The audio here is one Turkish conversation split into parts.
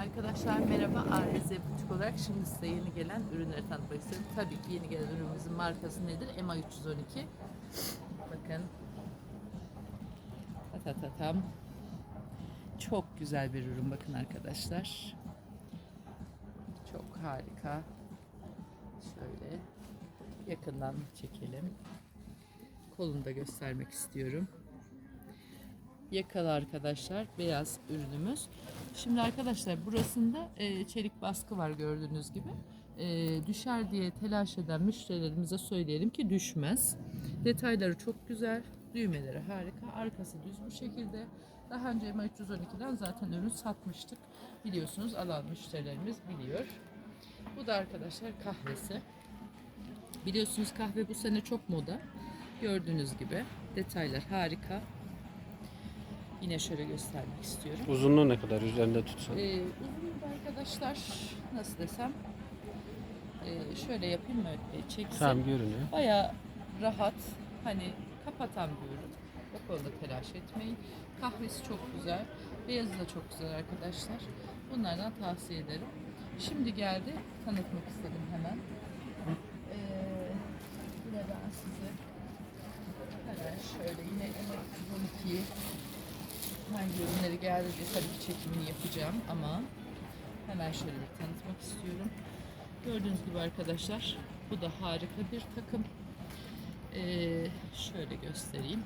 Arkadaşlar merhaba. ARZ Butik olarak şimdi size yeni gelen ürünleri tanıtmak istiyorum. Tabii ki yeni gelen ürünümüzün markası nedir? EMA 312. Bakın. Tatatatam. Çok güzel bir ürün bakın arkadaşlar. Çok harika. Şöyle yakından çekelim. Kolunu da göstermek istiyorum. Yakalı arkadaşlar beyaz ürünümüz. Şimdi arkadaşlar burasında e, çelik baskı var gördüğünüz gibi. E, düşer diye telaş eden müşterilerimize söyleyelim ki düşmez. Detayları çok güzel. Düğmeleri harika. Arkası düz bu şekilde. Daha önce EMA 312'den zaten ürün satmıştık. Biliyorsunuz alan müşterilerimiz biliyor. Bu da arkadaşlar kahvesi. Biliyorsunuz kahve bu sene çok moda. Gördüğünüz gibi detaylar harika. Yine şöyle göstermek istiyorum. Uzunluğu ne kadar üzerinde tutsan? Ee, uzun da arkadaşlar nasıl desem ee, şöyle yapayım mı Ee, çeksin. Tamam görünüyor. Baya rahat hani kapatan bir ürün. O konuda telaş etmeyin. Kahvesi çok güzel. Beyazı da çok güzel arkadaşlar. Bunlardan tavsiye ederim. Şimdi geldi tanıtmak istedim hemen. Ee, yine ben size hemen şöyle yine M212'yi hangi ürünleri geldi diye tabii ki çekimini yapacağım ama hemen şöyle bir tanıtmak istiyorum. Gördüğünüz gibi arkadaşlar bu da harika bir takım. Ee, şöyle göstereyim.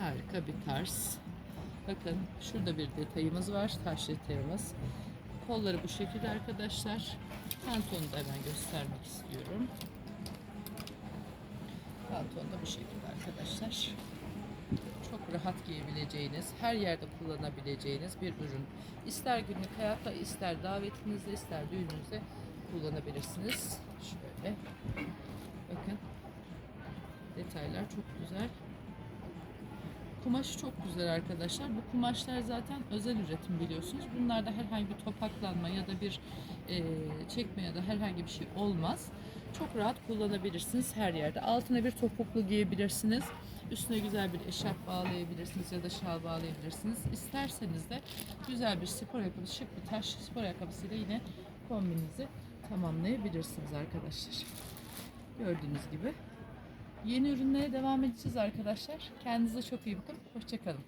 Harika bir tarz. Bakın şurada bir detayımız var. Taş detayımız. Kolları bu şekilde arkadaşlar. Pantolonu da hemen göstermek istiyorum. Pantolon da bu şekilde arkadaşlar çok rahat giyebileceğiniz, her yerde kullanabileceğiniz bir ürün. İster günlük hayatta, ister davetinizde, ister düğününüzde kullanabilirsiniz. Şöyle. Bakın. Detaylar çok güzel. Kumaşı çok güzel arkadaşlar. Bu kumaşlar zaten özel üretim biliyorsunuz. Bunlarda herhangi bir topaklanma ya da bir e, çekme ya da herhangi bir şey olmaz. Çok rahat kullanabilirsiniz her yerde. Altına bir topuklu giyebilirsiniz. Üstüne güzel bir eşarp bağlayabilirsiniz ya da şal bağlayabilirsiniz. İsterseniz de güzel bir spor ayakkabı, şık bir taş spor ayakkabısıyla yine kombininizi tamamlayabilirsiniz arkadaşlar. Gördüğünüz gibi. Yeni ürünlere devam edeceğiz arkadaşlar. Kendinize çok iyi bakın. Hoşçakalın.